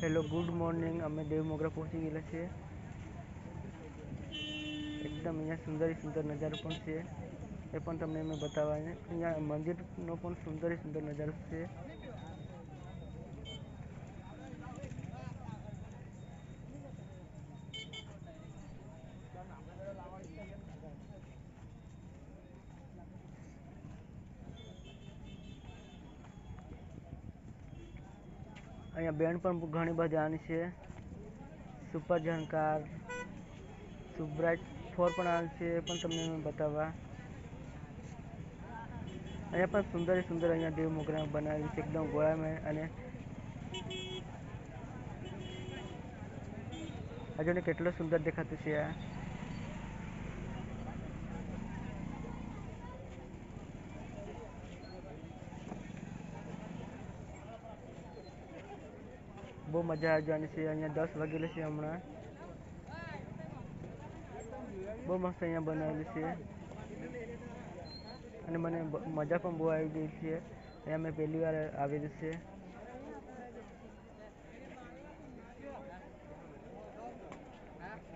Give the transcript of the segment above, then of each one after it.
Hello good morning અમે દેવ મોગરા પહોંચી ગયેલા છે એકદમ અહીંયા સુંદર સુંદર નજારો પણ છે. એ પણ તમને અમે બતાવવા અહીંયા મંદિરનો પણ સુંદર સુંદર નજારો છે. અહીંયા બેન પણ ઘણી બધી આની છે. સુપર ઝંકાર સુબ્રાઇટ ફોર પણ આવે છે, એ પણ તમને બતાવવા. અહીંયા પણ સુંદર સુંદર અહીંયા દેવ મોગરા બનાવેલી છે, એકદમ ગોળામાં અને હજુ કેટલો સુંદર દેખાતું છે આ. બહુ મજા આવી જવાની છે. અહીંયા દસ વાગેલી છે હમણાં. બહુ મસ્ત અહીંયા બનાવેલી છે. અને મને મજા પણ બહુ આવી ગઈ છે. અહીંયા મેં પહેલી વાર આવેલી છે.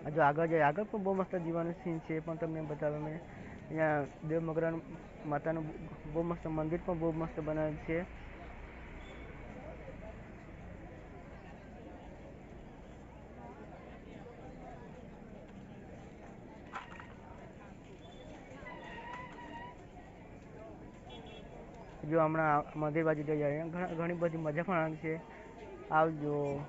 હજુ આગળ જાય. આગળ પણ બહુ મસ્ત જીવાનું સીન છે. પણ તમને બતાવે મેં. અહીંયા દેવ મગરા માતાનું બહુ મસ્ત મંદિર પણ બહુ મસ્ત બનાવ્યું છે. જો હમણાં મંદિર બાજુ જઈ રહ્યા ઘણી બધી મજા પણ આવી છે. આવજો.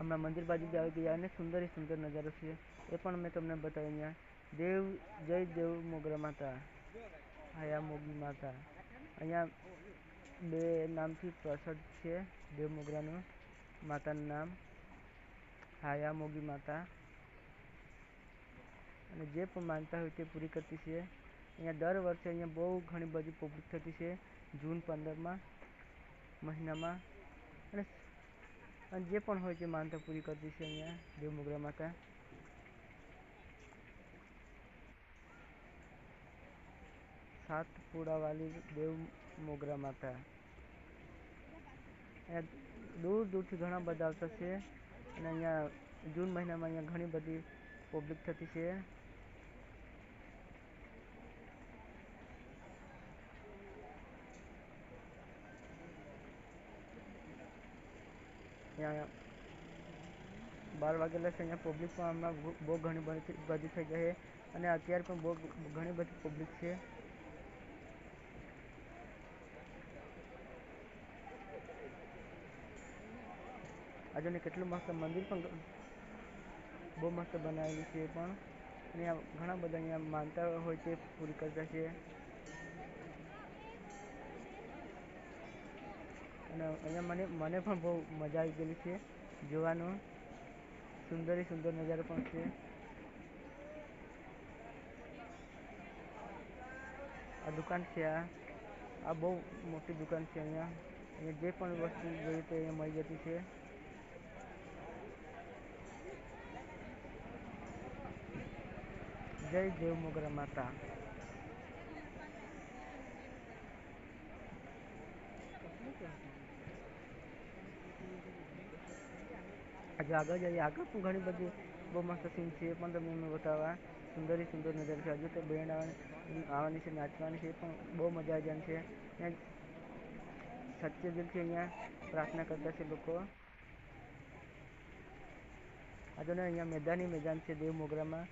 હમણાં મંદિર બાજુ આવી ગયા અને સુંદર સુંદર નજારો છે. એ પણ મેં તમને બતાવી અહીંયા. દેવ, જય દેવ મોગરા માતા. હયા મોગી માતા. અહીંયા બે નામથી પ્રસિદ્ધ છે દેવ મોગરાનું માતાનું નામ. હાયા મોગી માતા. અને જે પણ માનતા હોય તે પૂરી કરતી છે. અહીંયા દર વર્ષે અહીંયા બહુ ઘણી બધી પબ્લિક થતી છે, જૂન પંદરમાં, મહિનામાં. અને અને જે પણ હોય તે માનતા પૂરી કરતી છે અહીંયા દેવ મોગરા માતા. સાતપુડાવાલી દેવ મોગરા માતા. અહીંયા દૂર દૂરથી ઘણા બધા આવતા છે. અને અહીંયા જૂન મહિનામાં અહીંયા ઘણી બધી પબ્લિક થતી છે. અહીંયા. બાર વાગેલા છે અહીંયા પબ્લિક પણ હમણાં બહુ ઘણી બધી થઈ ગઈ અને અત્યારે પણ બહુ ઘણી બધી પબ્લિક છે. આજુને કેટલું મસ્ત મંદિર પણ બહુ મસ્ત બનાવેલું છે પણ. અને ઘણા બધા અહીંયા માનતા હોય તે પૂરી કરતા છે. અને અહીંયા મને મને પણ બહુ મજા આવી ગયેલી છે. જોવાનું. સુંદર સુંદર નજારો પણ છે. આ દુકાન છે આ. આ બહુ મોટી દુકાન છે અહીંયા. અને જે પણ વસ્તુ જોઈએ તે અહીંયા મળી જતી છે. જય દેવ મોગરા માતા. આજે આગળ જઈએ. આગળ પણ ઘણી બધી બહુ મસ્ત સીન છે. પણ તમને મેં બતાવવા સુંદર સુંદર નજર છે. હજુ તો બેન્ડ આવવાની છે, નાચવાની છે. એ પણ બહુ મજા આવી જવાની છે. ત્યાં સચ્ચે દિલથી અહીંયા. પ્રાર્થના કરતા છે લોકો. આજે અહીંયા મેદાની મેદાન છે, દેવ મોગરામાં.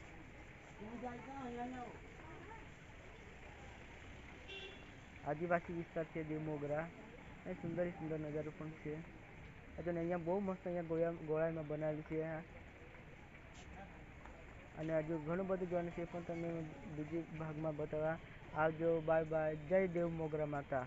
આદિવાસી વિસ્તાર છે, દેવ મોગરા. એ સુંદર સુંદર નજારો પણ છે. અને અહીંયા બહુ મસ્ત અહીંયા ગોળા, ગોળામાં બનાવેલી છે અને હજુ ઘણું બધું જોવાનું છે પણ તમને બીજી ભાગમાં બતાવવા. આવજો બાય બાય જય દેવ મોગરા માતા.